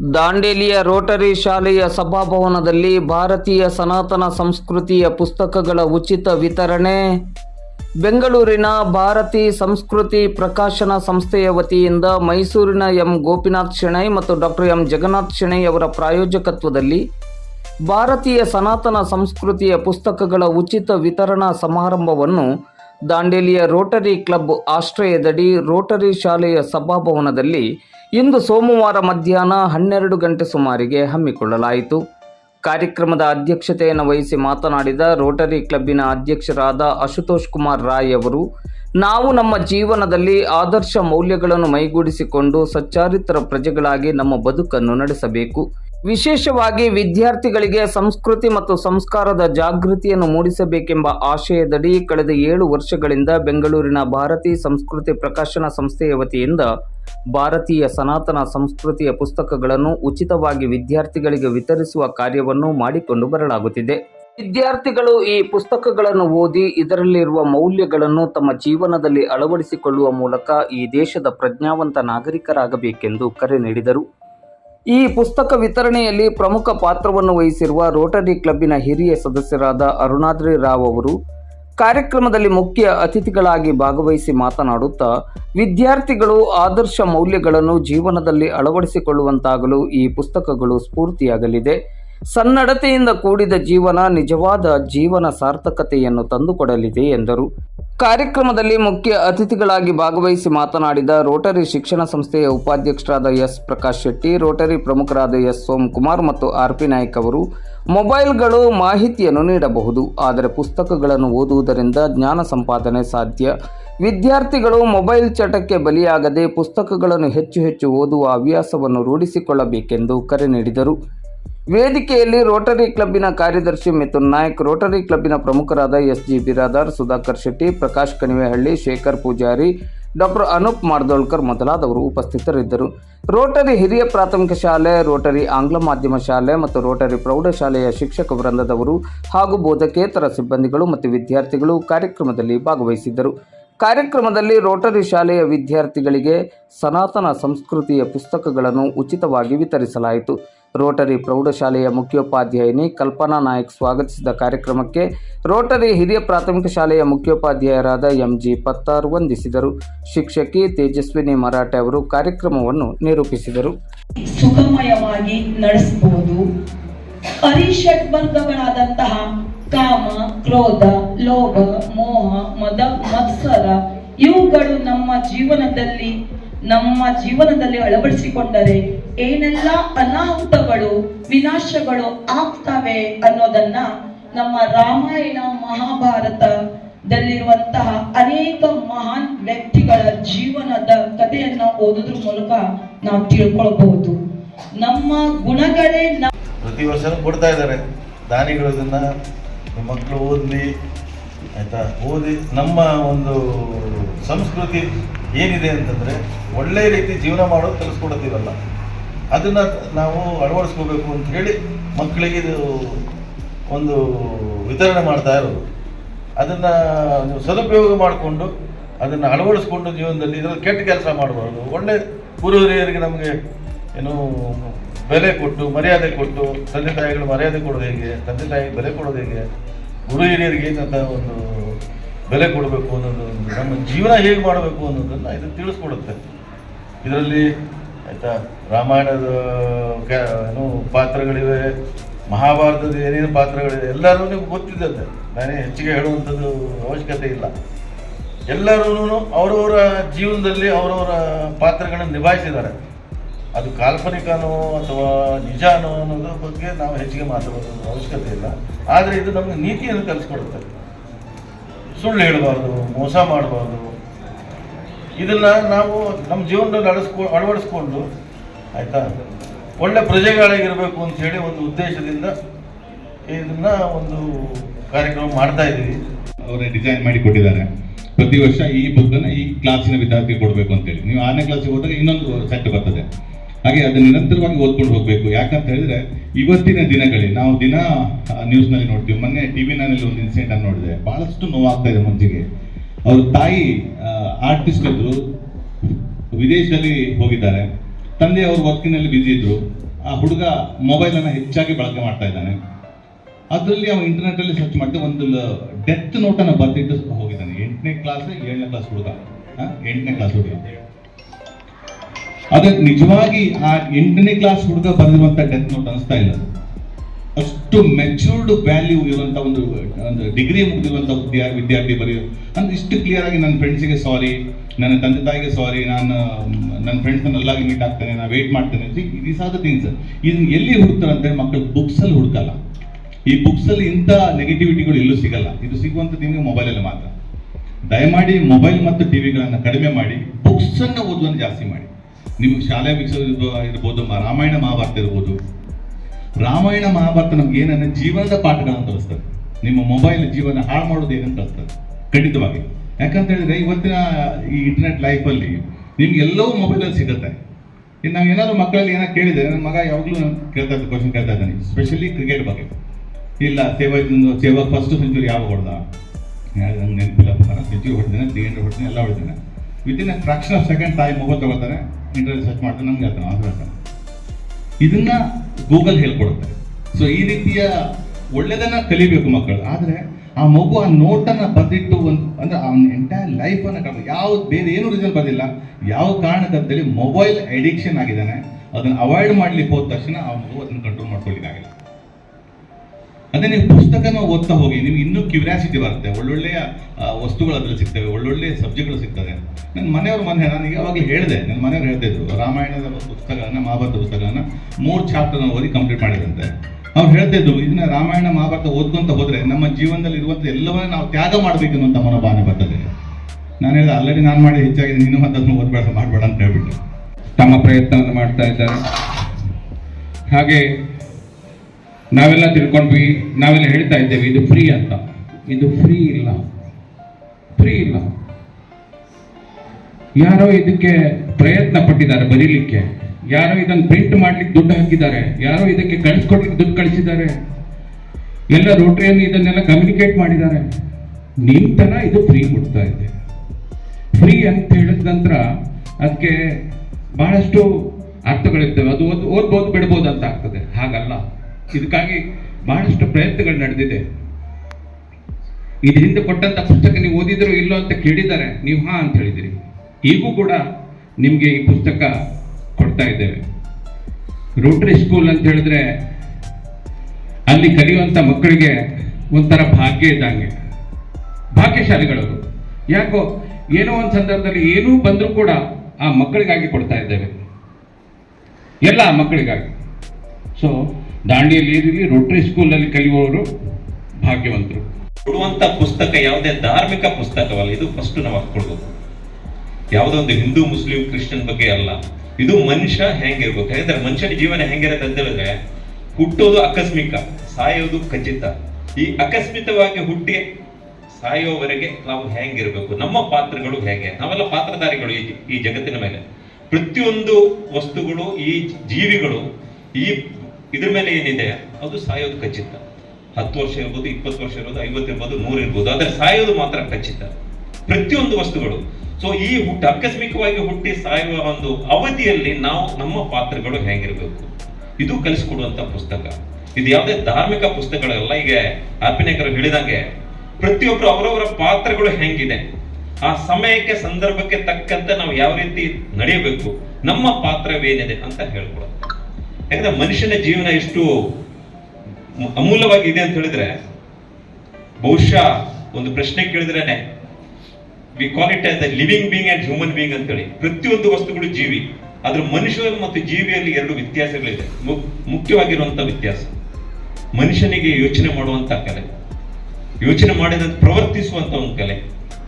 ದಾಂಡೇಲಿಯ Rotary ಶಾಲೆಯ ಸಭಾಭವನದಲ್ಲಿ ಭಾರತೀಯ ಸನಾತನ ಸಂಸ್ಕೃತಿಯ ಪುಸ್ತಕಗಳ ಉಚಿತ ವಿತರಣೆ. ಬೆಂಗಳೂರಿನ ಭಾರತೀ ಸಂಸ್ಕೃತಿ ಪ್ರಕಾಶನ ಸಂಸ್ಥೆಯ ವತಿಯಿಂದ ಮೈಸೂರಿನ ಎಂ. ಗೋಪಿನಾಥ್ ಶೆಣೈ ಮತ್ತು ಡಾಕ್ಟರ್ ಎಂ. ಜಗನ್ನಾಥ್ ಶೆಣೈ ಅವರ ಪ್ರಾಯೋಜಕತ್ವದಲ್ಲಿ ಭಾರತೀಯ ಸನಾತನ ಸಂಸ್ಕೃತಿಯ ಪುಸ್ತಕಗಳ ಉಚಿತ ವಿತರಣಾ ಸಮಾರಂಭವನ್ನು ದಾಂಡೇಲಿಯ ರೋಟರಿ ಕ್ಲಬ್ ಆಶ್ರಯದಡಿ ರೋಟರಿ ಶಾಲೆಯ ಸಭಾಭವನದಲ್ಲಿ ಇಂದು ಸೋಮವಾರ ಮಧ್ಯಾಹ್ನ ಹನ್ನೆರಡು ಗಂಟೆ ಸುಮಾರಿಗೆ ಹಮ್ಮಿಕೊಳ್ಳಲಾಯಿತು. ಕಾರ್ಯಕ್ರಮದ ಅಧ್ಯಕ್ಷತೆಯನ್ನು ವಹಿಸಿ ಮಾತನಾಡಿದ ರೋಟರಿ ಕ್ಲಬ್ಬಿನ ಅಧ್ಯಕ್ಷರಾದ ಅಶುತೋಷ್ ಕುಮಾರ್ ರಾಯ್ ಅವರು, ನಾವು ನಮ್ಮ ಜೀವನದಲ್ಲಿ ಆದರ್ಶ ಮೌಲ್ಯಗಳನ್ನು ಮೈಗೂಡಿಸಿಕೊಂಡು ಸಚ್ಚಾರಿತ್ರ ಪ್ರಜೆಗಳಾಗಿ ನಮ್ಮ ಬದುಕನ್ನು ನಡೆಸಬೇಕು. ವಿಶೇಷವಾಗಿ ವಿದ್ಯಾರ್ಥಿಗಳಿಗೆ ಸಂಸ್ಕೃತಿ ಮತ್ತು ಸಂಸ್ಕಾರದ ಜಾಗೃತಿಯನ್ನು ಮೂಡಿಸಬೇಕೆಂಬ ಆಶಯದಡಿ ಕಳೆದ ಏಳು ವರ್ಷಗಳಿಂದ ಬೆಂಗಳೂರಿನ ಭಾರತೀ ಸಂಸ್ಕೃತಿ ಪ್ರಕಾಶನ ಸಂಸ್ಥೆಯ ವತಿಯಿಂದ ಭಾರತೀಯ ಸನಾತನ ಸಂಸ್ಕೃತಿಯ ಪುಸ್ತಕಗಳನ್ನು ಉಚಿತವಾಗಿ ವಿದ್ಯಾರ್ಥಿಗಳಿಗೆ ವಿತರಿಸುವ ಕಾರ್ಯವನ್ನು ಮಾಡಿಕೊಂಡು ಬರಲಾಗುತ್ತಿದೆ. ವಿದ್ಯಾರ್ಥಿಗಳು ಈ ಪುಸ್ತಕಗಳನ್ನು ಓದಿ ಇದರಲ್ಲಿರುವ ಮೌಲ್ಯಗಳನ್ನು ತಮ್ಮ ಜೀವನದಲ್ಲಿ ಅಳವಡಿಸಿಕೊಳ್ಳುವ ಮೂಲಕ ಈ ದೇಶದ ಪ್ರಜ್ಞಾವಂತ ನಾಗರಿಕರಾಗಬೇಕೆಂದು ಕರೆ ನೀಡಿದರು. ಈ ಪುಸ್ತಕ ವಿತರಣೆಯಲ್ಲಿ ಪ್ರಮುಖ ಪಾತ್ರವನ್ನು ವಹಿಸಿರುವ ರೋಟರಿ ಕ್ಲಬ್ಬಿನ ಹಿರಿಯ ಸದಸ್ಯರಾದ ಅರುಣಾದ್ರಿ ರಾವ್ ಅವರು ಕಾರ್ಯಕ್ರಮದಲ್ಲಿ ಮುಖ್ಯ ಅತಿಥಿಗಳಾಗಿ ಭಾಗವಹಿಸಿ ಮಾತನಾಡುತ್ತಾ, ವಿದ್ಯಾರ್ಥಿಗಳು ಆದರ್ಶ ಮೌಲ್ಯಗಳನ್ನು ಜೀವನದಲ್ಲಿ ಅಳವಡಿಸಿಕೊಳ್ಳುವಂತಾಗಲು ಈ ಪುಸ್ತಕಗಳು ಸ್ಫೂರ್ತಿಯಾಗಲಿದೆ. ಸನ್ನಡತೆಯಿಂದ ಕೂಡಿದ ಜೀವನ ನಿಜವಾದ ಜೀವನ ಸಾರ್ಥಕತೆಯನ್ನು ತಂದುಕೊಡಲಿದೆ ಎಂದರು. ಕಾರ್ಯಕ್ರಮದಲ್ಲಿ ಮುಖ್ಯ ಅತಿಥಿಗಳಾಗಿ ಭಾಗವಹಿಸಿ ಮಾತನಾಡಿದ ರೋಟರಿ ಶಿಕ್ಷಣ ಸಂಸ್ಥೆಯ ಉಪಾಧ್ಯಕ್ಷರಾದ ಎಸ್ ಪ್ರಕಾಶ್ ಶೆಟ್ಟಿ, ರೋಟರಿ ಪ್ರಮುಖರಾದ ಎಸ್ ಸೋಮಕುಮಾರ್ ಮತ್ತು ಆರ್ ಪಿ ನಾಯ್ಕ್ ಅವರು ಮೊಬೈಲ್ಗಳು ಮಾಹಿತಿಯನ್ನು ನೀಡಬಹುದು, ಆದರೆ ಪುಸ್ತಕಗಳನ್ನು ಓದುವುದರಿಂದ ಜ್ಞಾನ ಸಂಪಾದನೆ ಸಾಧ್ಯ. ವಿದ್ಯಾರ್ಥಿಗಳು ಮೊಬೈಲ್ ಚಟಕ್ಕೆ ಬಲಿಯಾಗದೆ ಪುಸ್ತಕಗಳನ್ನು ಹೆಚ್ಚು ಹೆಚ್ಚು ಓದುವ ಹವ್ಯಾಸವನ್ನು ರೂಢಿಸಿಕೊಳ್ಳಬೇಕೆಂದು ಕರೆ ನೀಡಿದರು. ವೇದಿಕೆಯಲ್ಲಿ ರೋಟರಿ ಕ್ಲಬ್ಬಿನ ಕಾರ್ಯದರ್ಶಿ ಮಿಥುನ್ ನಾಯ್ಕ್, ರೋಟರಿ ಕ್ಲಬ್ಬಿನ ಪ್ರಮುಖರಾದ S G Biradar, Sudhakar Shetty, Prakash Kanivehalli, Shekhar Poojari, doctor Anoop Mardolkar ಮೊದಲಾದವರು ಉಪಸ್ಥಿತರಿದ್ದರು. ರೋಟರಿ ಹಿರಿಯ ಪ್ರಾಥಮಿಕ ಶಾಲೆ, ರೋಟರಿ ಆಂಗ್ಲ ಮಾಧ್ಯಮ ಶಾಲೆ ಮತ್ತು ರೋಟರಿ ಪ್ರೌಢಶಾಲೆಯ ಶಿಕ್ಷಕ ವೃಂದದವರು ಹಾಗೂ ಬೋಧಕೇತರ ಸಿಬ್ಬಂದಿಗಳು ಮತ್ತು ವಿದ್ಯಾರ್ಥಿಗಳು ಕಾರ್ಯಕ್ರಮದಲ್ಲಿ ಭಾಗವಹಿಸಿದ್ದರು. ಕಾರ್ಯಕ್ರಮದಲ್ಲಿ ರೋಟರಿ ಶಾಲೆಯ ವಿದ್ಯಾರ್ಥಿಗಳಿಗೆ ಸನಾತನ ಸಂಸ್ಕೃತಿಯ ಪುಸ್ತಕಗಳನ್ನು ಉಚಿತವಾಗಿ ವಿತರಿಸಲಾಯಿತು. ರೋಟರಿ ಪ್ರೌಢಶಾಲೆಯ ಮುಖ್ಯೋಪಾಧ್ಯಾಯಿನಿ ಕಲ್ಪನಾ ನಾಯಕ್ ಸ್ವಾಗತಿಸಿದ ಕಾರ್ಯಕ್ರಮಕ್ಕೆ ರೋಟರಿ ಹಿರಿಯ ಪ್ರಾಥಮಿಕ ಶಾಲೆಯ ಮುಖ್ಯೋಪಾಧ್ಯಾಯರಾದ ಎಂ ಜಿ ಪತ್ತಾರ್ ವಂದಿಸಿದರು. ಶಿಕ್ಷಕಿ ತೇಜಸ್ವಿನಿ ಮರಾಠೆ ಅವರು ಕಾರ್ಯಕ್ರಮವನ್ನು ನಿರೂಪಿಸಿದರು. ಸುಖಮಯವಾಗಿ ನಡೆಸಬಹುದು. ಕಾಮ, ಕ್ರೋಧ, ಲೋಭ, ಮೋಹ, ಮದ, ಮತ್ಸರ, ಇವುಗಳು ನಮ್ಮ ಜೀವನದಲ್ಲಿ ನಮ್ಮ ಜೀವನದಲ್ಲಿ ಅಳವಡಿಸಿಕೊಂಡರೆ ಏನೆಲ್ಲ ಅನಾಹುತಗಳು, ವಿನಾಶಗಳು ಆಗ್ತವೆ ಅನ್ನೋದನ್ನ ನಮ್ಮ ರಾಮಾಯಣ ಮಹಾಭಾರತದಲ್ಲಿರುವಂತಹ ಅನೇಕ ಮಹಾನ್ ವ್ಯಕ್ತಿಗಳ ಜೀವನದ ಕಥೆಯನ್ನ ಓದೋದ್ರ ಮೂಲಕ ನಾವು ತಿಳ್ಕೊಳ್ಬಹುದು. ನಮ್ಮ ಗುಣಗಳೇ ಪ್ರತಿ ವರ್ಷ ಕೊಡ್ತಾ ಇದ್ದಾರೆ. ದಾನಿಗಳು ನಿಮ್ಮ ಮಕ್ಕಳು ಓದಲಿ, ಆಯ್ತಾ? ಓದಿ ನಮ್ಮ ಒಂದು ಸಂಸ್ಕೃತಿ ಏನಿದೆ ಅಂತಂದ್ರೆ ಒಳ್ಳೆ ರೀತಿ ಜೀವನ ಮಾಡೋದು ಕಲಿಸ್ಕೊಡ್ತೀವಲ್ಲ. ಅದನ್ನ ನಾವು ಅಳವಡಿಸ್ಕೋಬೇಕು ಅಂತ ಹೇಳಿ ಮಕ್ಕಳಿಗೆ ಇದು ಒಂದು ವಿತರಣೆ ಮಾಡ್ತಾ ಇರೋದು. ಅದನ್ನ ಸದುಪಯೋಗ ಮಾಡಿಕೊಂಡು ಅದನ್ನು ಅಳವಡಿಸ್ಕೊಂಡು ಜೀವನದಲ್ಲಿ ಇದರಲ್ಲಿ ಕೆಟ್ಟ ಕೆಲಸ ಮಾಡಬಾರ್ದು. ಒಳ್ಳೆ ಗುರು ಹಿರಿಯರಿಗೆ ನಮಗೆ ಏನು ಬೆಲೆ ಕೊಟ್ಟು, ಮರ್ಯಾದೆ ಕೊಟ್ಟು, ತಂದೆ ತಾಯಿಗಳು ಮರ್ಯಾದೆ ಕೊಡೋದು ಹೇಗೆ, ತಂದೆ ತಾಯಿಗೆ ಬೆಲೆ ಕೊಡೋದು ಹೇಗೆ ಗುರು ಹಿರಿಯರಿಗೆ ಏನಂತ ಒಂದು ಬೆಲೆ ಕೊಡಬೇಕು ಅನ್ನೋದು ನಮ್ಮ ಜೀವನ ಹೇಗೆ ಮಾಡಬೇಕು ಅನ್ನೋದನ್ನು ಇದು ತಿಳಿಸ್ಕೊಡುತ್ತೆ. ಇದರಲ್ಲಿ ಆಯ್ತಾ? ರಾಮಾಯಣದ ಏನು ಪಾತ್ರಗಳಿವೆ, ಮಹಾಭಾರತದ ಏನೇನು ಪಾತ್ರಗಳಿವೆ, ಎಲ್ಲರೂ ನಿಮ್ಗೆ ಗೊತ್ತಿದ್ದಂತೆ. ನಾನೇ ಹೆಚ್ಚಿಗೆ ಹೇಳುವಂಥದ್ದು ಅವಶ್ಯಕತೆ ಇಲ್ಲ. ಎಲ್ಲರೂ ಅವರವರ ಜೀವನದಲ್ಲಿ ಅವರವರ ಪಾತ್ರಗಳನ್ನು ನಿಭಾಯಿಸಿದ್ದಾರೆ. ಅದು ಕಾಲ್ಪನಿಕನೋ ಅಥವಾ ನಿಜಾನೋ ಅನ್ನೋದ್ರ ಬಗ್ಗೆ ನಾವು ಹೆಚ್ಚಿಗೆ ಮಾತಾಡೋದು ಅವಶ್ಯಕತೆ ಇಲ್ಲ. ಆದರೆ ಇದು ನಮಗೆ ನೀತಿಯನ್ನು ಕಲಿಸ್ಕೊಡುತ್ತೆ. ಸುಳ್ಳು ಹೇಳಬಾರ್ದು, ಮೋಸ ಮಾಡಬಾರ್ದು ಇದನ್ನ ನಾವು ನಮ್ಮ ಜೀವನದಲ್ಲಿ ಅಳಸ್ಕೊ, ಅಳವಡಿಸ್ಕೊಂಡು, ಆಯ್ತಾ? ಒಳ್ಳೆ ಪ್ರಜೆಗಳಾಗಿರಬೇಕು ಅಂತ ಹೇಳಿ ಒಂದು ಉದ್ದೇಶದಿಂದ ಇದನ್ನ ಒಂದು ಕಾರ್ಯಕ್ರಮ ಮಾಡ್ತಾ ಇದ್ದೀವಿ. ಅವರೇ ಡಿಸೈನ್ ಮಾಡಿ ಕೊಟ್ಟಿದ್ದಾರೆ. ಪ್ರತಿ ವರ್ಷ ಈ ಅನ್ನ ಈ ಕ್ಲಾಸಿನ ವಿದ್ಯಾರ್ಥಿ ಕೊಡಬೇಕು ಅಂತೇಳಿ ನೀವು ಆರನೇ ಕ್ಲಾಸಿಗೆ ಹೋದಾಗ ಇನ್ನೊಂದು ಸೆಟ್ ಬರ್ತದೆ. ಹಾಗೆ ಅದನ್ನ ನಿರಂತರವಾಗಿ ಓದ್ಕೊಂಡು ಹೋಗ್ಬೇಕು. ಯಾಕಂತ ಹೇಳಿದ್ರೆ ಇವತ್ತಿನ ದಿನಗಳಲ್ಲಿ ನಾವು ದಿನ ನ್ಯೂಸ್ನಲ್ಲಿ ನೋಡ್ತೀವಿ. ಮೊನ್ನೆ ಟಿವಿ ವಿನಲ್ಲಿ ಒಂದು ಇನ್ಸಿಡೆಂಟ್ ಅನ್ನು ನೋಡಿದೆ. ಬಹಳಷ್ಟು ನೋವಾಗ್ತಾ ಇದೆ ಮನಸ್ಸಿಗೆ. ಅವ್ರ ತಾಯಿ ಆರ್ಟಿಸ್ಟ್ ಇದ್ರು, ವಿದೇಶದಲ್ಲಿ ಹೋಗಿದ್ದಾರೆ. ತಂದೆ ಅವರು ವರ್ಕಿನಲ್ಲಿ ಬಿಜಿ ಇದ್ರು. ಆ ಹುಡುಗ ಮೊಬೈಲ್ ಅನ್ನ ಹೆಚ್ಚಾಗಿ ಬಳಕೆ ಮಾಡ್ತಾ ಇದ್ದಾನೆ. ಅದರಲ್ಲಿ ಇಂಟರ್ನೆಟ್ ಅಲ್ಲಿ ಸರ್ಚ್ ಮಾಡಿದೆ ಒಂದು ಡೆತ್ ನೋಟನ್ನು ಬರೆದಿಟ್ಟು ಹೋಗಿದ್ದಾನೆ. ಎಂಟನೇ ಕ್ಲಾಸ್ ಏಳನೇ ಕ್ಲಾಸ್ ಹುಡುಗ. ಎಂಟನೇ ಕ್ಲಾಸ್ ಹುಡುಗ. ಅದಕ್ಕೆ ನಿಜವಾಗಿ ಆ ಎಂಟನೇ ಕ್ಲಾಸ್ ಹುಡುಗ ಬರೆದಿರುವಂಥ ಡೆತ್ ನೋಟ್ ಅನಿಸ್ತಾ ಇಲ್ಲ. ಅಷ್ಟು ಮೆಚೂರ್ಡ್ ವ್ಯಾಲ್ಯೂ ಇರುವಂತ ಒಂದು ಒಂದು ಡಿಗ್ರಿ ಮುಗಿದಿರುವಂತ ವಿದ್ಯಾ, ವಿದ್ಯಾರ್ಥಿ ಬರೆಯೋ ಅಂದ್ರೆ ಇಷ್ಟು ಕ್ಲಿಯರ್ ಆಗಿ ನನ್ನ ಫ್ರೆಂಡ್ಸಿಗೆ ಸಾರಿ ನನ್ನ ತಂದೆ ತಾಯಿಗೆ ಸಾರಿ ನಾನು, ನನ್ನ ಫ್ರೆಂಡ್ಸ್ ಎಲ್ಲಾಗಿ ಮೀಟ್ ಆಗ್ತೇನೆ ನಾನು ವೇಟ್ ಮಾಡ್ತೇನೆ ದೀಸ್ ಆರ್ ದ ಥಿಂಗ್ಸ್ ಇದನ್ನ ಎಲ್ಲಿ ಹುಡುಕ್ತಾರೆ ಮಕ್ಕಳು ಬುಕ್ಸಲ್ಲಿ ಹುಡುಕಲ್ಲ. ಈ ಬುಕ್ಸಲ್ಲಿ ಇಂಥ ನೆಗೆಟಿವಿಟಿಗಳು ಎಲ್ಲೂ ಸಿಗಲ್ಲ. ಇದು ಸಿಗುವಂಥದ್ದು ನಿಮಗೆ ಮೊಬೈಲಲ್ಲಿ ಮಾತ್ರ. ದಯಮಾಡಿ ಮೊಬೈಲ್ ಮತ್ತು ಟಿವಿಗಳನ್ನು ಕಡಿಮೆ ಮಾಡಿ ಬುಕ್ಸನ್ನು ಓದುವನ್ನು ಜಾಸ್ತಿ ಮಾಡಿ. ನಿಮ್ಗೆ ಶಾಲೆ ಮಿಕ್ಸ್ ಇರ್ಬೋದು, ರಾಮಾಯಣ ಮಹಾಭಾರತ ಇರ್ಬೋದು ರಾಮಾಯಣ ಮಹಾಭಾರತ ನಮ್ಗೆ ಏನಂದ್ರೆ ಜೀವನದ ಪಾಠಗಳನ್ನು ತೋರಿಸ್ತದೆ. ನಿಮ್ಮ ಮೊಬೈಲ್ ಜೀವನ ಹಾಳು ಮಾಡೋದು ಏನಂತ ತೋರಿಸ್ತದೆ. ಖಂಡಿತವಾಗಿ. ಯಾಕಂತ ಹೇಳಿದ್ರೆ ಇವತ್ತಿನ ಈ ಇಂಟರ್ನೆಟ್ ಲೈಫಲ್ಲಿ ನಿಮ್ಗೆ ಎಲ್ಲವೂ ಮೊಬೈಲಲ್ಲಿ ಸಿಗುತ್ತೆ. ಇನ್ನು ನಾವು ಏನಾದರೂ ಮಕ್ಕಳಲ್ಲಿ ಏನೋ ಕೇಳಿದರೆ ನನ್ನ ಮಗ ಯಾವಾಗಲೂ ಕೇಳ್ತಾ ಇದ್ದ ಕ್ವಶನ್ ಕೇಳ್ತಾ ಇದ್ದಾನೆ. ಸ್ಪೆಷಲಿ ಕ್ರಿಕೆಟ್ ಬಗ್ಗೆ. ಇಲ್ಲ, ಸೇವಾ ಸೇವಾ ಫಸ್ಟ್ ಸೆಂಚುರಿ ಯಾವಾಗ ಹೊಡೆದ? ನಂಗೆ ನೆನಪಿಲ್ಲ. ಸೆಂಚುರಿ ಹೊಡ್ತೇನೆ ತ್ರೀ ಹಂಡ್ರೆಡ್ ಹೊಡ್ತೇನೆ ಎಲ್ಲ ಹೊಡ್ತೇನೆ within a fraction of second ತಾಯಿ ಮೊಬೈಲ್ ತಗೋತಾನೆ ಇಂಟರ್ನೆಟ್ ಸರ್ಚ್ ಮಾಡ್ತಾನೆ, ನಮ್ಗೆ ಹೇಳ್ತಾನೆ ಆನ್ಸರ್ ಹೇಳ್ತಾನೆ. ಇದನ್ನ ಗೂಗಲ್ ಹೇಳ್ಕೊಡುತ್ತೆ. ಸೊ ಈ ರೀತಿಯ ಒಳ್ಳೆದನ್ನ ಕಲಿಬೇಕು ಮಕ್ಕಳು. ಆದರೆ ಆ ಮಗು ಆ ನೋಟನ್ನ ಬರೆದಿಟ್ಟು ಒಂದು ಅಂದ್ರೆ ಅವನ ಎಂಟೈರ್ ಲೈಫ್ ಅನ್ನ ಯಾವ ಬೇರೆ ಏನು ರೀಸನ್ ಬರಲಿಲ್ಲ ಯಾವ ಕಾರಣಕ್ಕಂತೇಳಿ ಮೊಬೈಲ್ ಅಡಿಕ್ಷನ್ ಆಗಿದ್ದಾನೆ, ಅದನ್ನ ಅವಾಯ್ಡ್ ಮಾಡ್ಲಿಕ್ಕೆ ಹೋದ ತಕ್ಷಣ ಆ ಮಗು ಅದನ್ನ ಕಂಟ್ರೋಲ್ ಮಾಡ್ಕೊಳ್ಳಿಕ್ಕಾಗಿಲ್ಲ ಅದೇ ನೀವು ಪುಸ್ತಕನ ಓದ್ತಾ ಹೋಗಿ, ನಿಮ್ಗೆ ಇನ್ನೂ ಕ್ಯೂರಿಯಾಸಿಟಿ ಬರುತ್ತೆ. ಒಳ್ಳೊಳ್ಳೆಯ ವಸ್ತುಗಳು ಅದ್ರಲ್ಲಿ ಸಿಗ್ತವೆ ಒಳ್ಳೊಳ್ಳೆ ಸಬ್ಜೆಕ್ಟ್ಗಳು ಸಿಗ್ತವೆ. ನನ್ನ ಮನೆಯವ್ರ ಮನೆ ನನಗೆ ಯಾವಾಗಲೂ ಹೇಳಿದೆ, ನನ್ನ ಮನೆಯವ್ರು ಹೇಳ್ತಿದ್ರು ರಾಮಾಯಣದ ಪುಸ್ತಕಗಳನ್ನ, ಮಹಾಭಾರತ ಪುಸ್ತಕಗಳನ್ನ ಮೂರು ಚಾಪ್ಟರ್ನ ಓದಿ ಕಂಪ್ಲೀಟ್ ಮಾಡಿದಂತೆ ಅವ್ರು ಹೇಳ್ತಿದ್ರು ಇದನ್ನ ರಾಮಾಯಣ, ಮಹಾಭಾರತ ಓದ್ಕೊಂತ ಹೋದ್ರೆ ನಮ್ಮ ಜೀವನದಲ್ಲಿ ಇರುವಂಥ ಎಲ್ಲವನ್ನ ನಾವು ತ್ಯಾಗ ಮಾಡಬೇಕು ಅನ್ನುವಂಥ ಮನೋಭಾವನೆ ಬರ್ತದೆ. ನಾನು ಹೇಳಿದೆ ಆಲ್ರೆಡಿ ನಾನು ಮಾಡಿ ಹೆಚ್ಚಾಗಿ ನೀನು ಮತ್ತದನ್ನು ಓದ್ಬೇಡ, ಮಾಡಬೇಡ ಅಂತ ಹೇಳ್ಬಿಟ್ಟು ತಮ್ಮ ಪ್ರಯತ್ನವನ್ನು ಮಾಡ್ತಾ ಇದ್ದಾರೆ. ಹಾಗೆ ನಾವೆಲ್ಲ ತಿಳ್ಕೊಂಡ್ವಿ, ನಾವೆಲ್ಲ ಹೇಳ್ತಾ ಇದ್ದೇವೆ, ಇದು ಫ್ರೀ ಅಂತ. ಇದು ಫ್ರೀ ಇಲ್ಲ. ಫ್ರೀ ಇಲ್ಲ. ಯಾರೋ ಇದಕ್ಕೆ ಪ್ರಯತ್ನ ಪಟ್ಟಿದ್ದಾರೆ ಬರೀಲಿಕ್ಕೆ. ಯಾರೋ ಇದನ್ನು ಪ್ರಿಂಟ್ ಮಾಡ್ಲಿಕ್ಕೆ ದುಡ್ಡು ಹಾಕಿದ್ದಾರೆ. ಯಾರೋ ಇದಕ್ಕೆ ಕಳಿಸ್ಕೊಡ್ಲಿಕ್ಕೆ ದುಡ್ಡು ಕಳಿಸಿದ್ದಾರೆ. ಎಲ್ಲ ರೋಟ್ರಿಯನ್ನು ಇದನ್ನೆಲ್ಲ ಕಮ್ಯುನಿಕೇಟ್ ಮಾಡಿದ್ದಾರೆ. ನಿಂತನ ಇದು ಫ್ರೀ ಕೊಡ್ತಾ ಇದೆ. ಫ್ರೀ ಅಂತ ಹೇಳಿದ ನಂತರ ಅದಕ್ಕೆ ಬಹಳಷ್ಟು ಅರ್ಥಗಳಿರ್ತವೆ. ಅದು ಒಂದು ಓದ್ಬೋದು ಬಿಡ್ಬೋದು ಅಂತ ಆಗ್ತದೆ. ಹಾಗಲ್ಲ. ಇದಕ್ಕಾಗಿ ಬಹಳಷ್ಟು ಪ್ರಯತ್ನಗಳು ನಡೆದಿದೆ. ಇದು ಹಿಂದೆ ಕೊಟ್ಟಂತ ಪುಸ್ತಕ ನೀವು ಓದಿದ್ರು ಇಲ್ಲೋ ಅಂತ ಕೇಳಿದ್ದಾರೆ. ನೀವು ಹಾ ಅಂತ ಹೇಳಿದಿರಿ. ಈಗೂ ಕೂಡ ನಿಮಗೆ ಈ ಪುಸ್ತಕ ಕೊಡ್ತಾ ಇದ್ದೇವೆ. ರೋಟ್ರಿ ಸ್ಕೂಲ್ ಅಂತ ಹೇಳಿದ್ರೆ ಅಲ್ಲಿ ಕಲಿಯುವಂಥ ಮಕ್ಕಳಿಗೆ ಒಂಥರ ಭಾಗ್ಯ ಇದ್ದಂಗೆ. ಭಾಗ್ಯಶಾಲಿಗಳವರು. ಯಾಕೋ ಏನೋ ಒಂದು ಸಂದರ್ಭದಲ್ಲಿ ಏನೂ ಬಂದರೂ ಕೂಡ ಆ ಮಕ್ಕಳಿಗಾಗಿ ಕೊಡ್ತಾ ಇದ್ದೇವೆ. ಎಲ್ಲ ಮಕ್ಕಳಿಗಾಗಿ. ಸೊ ದಾಂಡಿಯಲ್ಲಿ ಇರಲಿ ರೋಟ್ರಿ ಸ್ಕೂಲಲ್ಲಿ ಕಲಿಯುವವರು ಭಾಗ್ಯವಂತರು. ಕೊಡುವಂಥ ಪುಸ್ತಕ ಯಾವುದೇ ಧಾರ್ಮಿಕ ಪುಸ್ತಕವಲ್ಲ, ಇದು ಫಸ್ಟ್ ನಾವು ಹಾಕೊಳ್ಬೇಕು ಯಾವುದೋ ಒಂದು ಹಿಂದೂ, ಮುಸ್ಲಿಂ, ಕ್ರಿಶ್ಚಿಯನ್ ಬಗ್ಗೆ ಅಲ್ಲ. ಇದು ಮನುಷ್ಯ ಹೆಂಗಿರ್ಬೇಕು? ಯಾಕಂದ್ರೆ ಮನುಷ್ಯನ ಜೀವನ ಹೆಂಗಿರುತ್ತೆ ಅಂತ ಹೇಳಿದ್ರೆ ಹುಟ್ಟೋದು ಆಕಸ್ಮಿಕ, ಸಾಯೋದು ಖಚಿತ. ಈ ಅಕಸ್ಮಿತವಾಗಿ ಹುಟ್ಟಿ ಸಾಯೋವರೆಗೆ ನಾವು ಹೆಂಗಿರ್ಬೇಕು? ನಮ್ಮ ಪಾತ್ರಗಳು ಹೇಗೆ? ನಾವೆಲ್ಲ ಪಾತ್ರಧಾರಿಗಳು ಈ ಈ ಜಗತ್ತಿನ ಮೇಲೆ. ಪ್ರತಿಯೊಂದು ವಸ್ತುಗಳು, ಈ ಜೀವಿಗಳು, ಈ ಇದ್ರ ಮೇಲೆ ಏನಿದೆ? ಅದು ಸಾಯೋದು ಖಚಿತ. ಹತ್ತು ವರ್ಷ ಇರ್ಬೋದು, ಇಪ್ಪತ್ತು ವರ್ಷ ಇರ್ಬೋದು, ಐವತ್ತು ಇರ್ಬೋದು, ನೂರು ಇರ್ಬೋದು. ಆದ್ರೆ ಸಾಯೋದು ಮಾತ್ರ ಖಚಿತ. ಪ್ರತಿಯೊಂದು ವಸ್ತುಗಳು. ಸೊ ಈ ಹುಟ್ಟು, ಆಕಸ್ಮಿಕವಾಗಿ ಹುಟ್ಟಿ ಸಾಯುವ ಒಂದು ಅವಧಿಯಲ್ಲಿ ನಾವು ನಮ್ಮ ಪಾತ್ರಗಳು ಹೇಗಿರಬೇಕು? ಇದು ಕಲಿಸ್ಕೊಡುವಂತ ಪುಸ್ತಕ. ಇದು ಯಾವುದೇ ಧಾರ್ಮಿಕ ಪುಸ್ತಕಗಳಲ್ಲ. ಈಗ ಆಪಿನೇಕರು ಹೇಳಿದಂಗೆ ಪ್ರತಿಯೊಬ್ಬರು ಅವರವರ ಪಾತ್ರಗಳು ಹೆಂಗಿದೆ? ಆ ಸಮಯಕ್ಕೆ, ಸಂದರ್ಭಕ್ಕೆ ತಕ್ಕಂತೆ ನಾವು ಯಾವ ರೀತಿ ನಡೆಯಬೇಕು? ನಮ್ಮ ಪಾತ್ರವೇನಿದೆ ಅಂತ ಹೇಳ್ಕೊಡುತ್ತೆ ಯಾಕಂದ್ರೆ ಮನುಷ್ಯನ ಜೀವನ ಎಷ್ಟು ಅಮೂಲ್ಯವಾಗಿದೆ ಅಂತ ಹೇಳಿದ್ರೆ ಬಹುಶಃ ಒಂದು ಪ್ರಶ್ನೆ ಕೇಳಿದ್ರೇನೆ we call it as a living being and human being ಅಂತೇಳಿ. ಪ್ರತಿಯೊಂದು ವಸ್ತುಗಳು ಜೀವಿ. ಆದ್ರೆ ಮನುಷ್ಯ ಮತ್ತು ಜೀವಿಯಲ್ಲಿ ಎರಡು ವ್ಯತ್ಯಾಸಗಳಿದೆ. ಮುಖ್ಯವಾಗಿರುವಂತಹ ಮುಖ್ಯವಾಗಿರುವಂತ ವ್ಯತ್ಯಾಸ. ಮನುಷ್ಯನಿಗೆ ಯೋಚನೆ ಮಾಡುವಂತ ಕಲೆ. ಯೋಚನೆ ಮಾಡಿದ ಪ್ರವರ್ತಿಸುವಂತ ಒಂದು ಕಲೆ.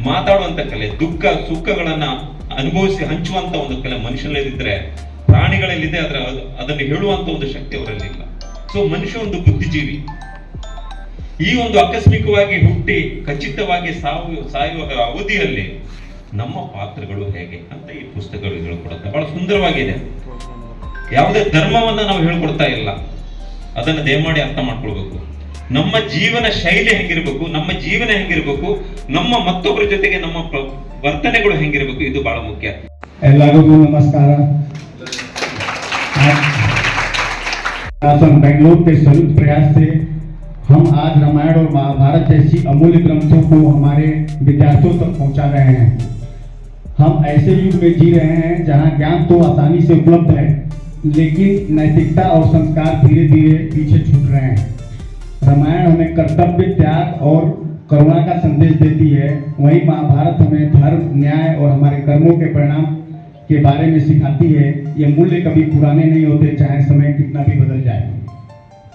ಮಾತಾಡುವಂತ ಕಲೆ. ದುಃಖ, ಸುಖಗಳನ್ನ ಅನುಭವಿಸಿ ಹಂಚುವಂತ ಒಂದು ಕಲೆ ಮನುಷ್ಯನಲ್ಲಿದ್ರೆ ಪ್ರಾಣಿಗಳಲ್ಲಿದೆ ಆದ್ರೆ ಅದು- ಅದನ್ನು ಹೇಳುವಂತ ಒಂದು ಶಕ್ತಿ ಅವರಲ್ಲಿ ಇಲ್ಲ ಸೊ ಮನುಷ್ಯ ಒಂದು ಬುದ್ಧಿಜೀವಿ. ಈ ಒಂದು ಆಕಸ್ಮಿಕವಾಗಿ ಹುಟ್ಟಿ ಖಚಿತವಾಗಿ ಸಾವು ಸಾಯುವ ಅವಧಿಯಲ್ಲಿ ನಮ್ಮ ಪಾತ್ರಗಳು ಹೇಗೆ ಅಂತ ಈ ಪುಸ್ತಕಗಳು ಹೇಳ್ಕೊಡುತ್ತೆ ಬಹಳ ಸುಂದರವಾಗಿದೆ ಯಾವುದೇ ಧರ್ಮವನ್ನ ನಾವು ಹೇಳ್ಕೊಡ್ತಾ ಇಲ್ಲ ಅದನ್ನ ದಯಮಾಡಿ ಅರ್ಥ ಮಾಡ್ಕೊಳ್ಬೇಕು ನಮ್ಮ ಜೀವನ ಶೈಲಿ ಹೆಂಗಿರ್ಬೇಕು ನಮ್ಮ ಜೀವನ ಹೆಂಗಿರ್ಬೇಕು ನಮ್ಮ ಮತ್ತೊಬ್ಬರ ಜೊತೆಗೆ ನಮ್ಮ ಪ್ರ- ವರ್ತನೆಗಳು ಹೆಂಗಿರ್ಬೇಕು ಇದು ಬಹಳ ಮುಖ್ಯ ಎಲ್ಲರಿಗೂ ನಮಸ್ಕಾರ ಆ- शासन बेंगलोर के संयुक्त प्रयास से हम आज रामायण और महाभारत जैसी अमूल्य ग्रंथों को हमारे विद्यार्थियों तक पहुँचा रहे हैं। हम ऐसे युग में जी रहे हैं जहाँ ज्ञान तो आसानी से उपलब्ध है, लेकिन नैतिकता और संस्कार धीरे धीरे पीछे छूट रहे हैं। रामायण हमें कर्तव्य, त्याग और करुणा का संदेश देती है। वहीं महाभारत हमें धर्म, न्याय और हमारे कर्मों के परिणाम के बारे में सिखाती है। ये मूल्य कभी पुराने नहीं होते, चाहे समय कितना भी बदल जाए।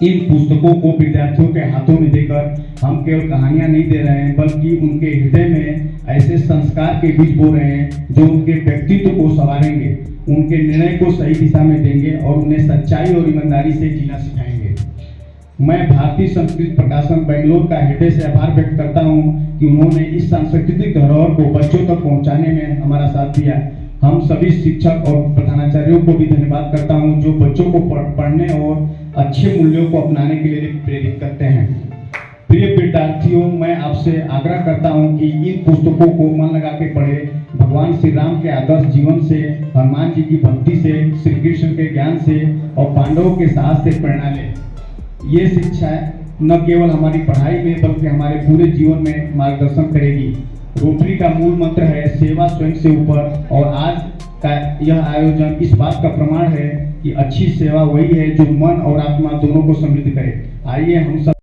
इन पुस्तकों को विद्यार्थियों के हाथों में देकर हम केवल कहानियाँ नहीं दे रहे हैं, बल्कि उनके हृदय में ऐसे संस्कार के बीज बो रहे हैं जो उनके व्यक्तित्व को संवारेंगे, उनके निर्णय को सही दिशा में देंगे और उन्हें सच्चाई और ईमानदारी से जीना सिखाएँगे। मैं भारतीय संस्कृत प्रकाशन बेंगलोर का हृदय से आभार व्यक्त करता हूँ कि उन्होंने इस सांस्कृतिक धरोहर को बच्चों तक पहुँचाने में हमारा साथ दिया। हम सभी शिक्षक और प्रधानाचार्यों को भी धन्यवाद करता हूँ जो बच्चों को पढ़ने और अच्छे मूल्यों को अपनाने के लिए प्रेरित करते हैं। प्रिय विद्यार्थियों मैं आपसे आग्रह करता हूँ कि इन पुस्तकों को मन लगा के पढ़े। भगवान श्री राम के आदर्श जीवन से, हनुमान जी की भक्ति से, श्री कृष्ण के ज्ञान से और पांडवों के साहस से प्रेरणा लें। ये शिक्षा न केवल हमारी पढ़ाई में, बल्कि हमारे पूरे जीवन में मार्गदर्शन करेगी। रोटरी का मूल मंत्र है, सेवा स्वयं से ऊपर और आज का यह आयोजन इस बात का प्रमाण है कि अच्छी सेवा वही है जो मन और आत्मा दोनों को समृद्ध करे। आइए हम सब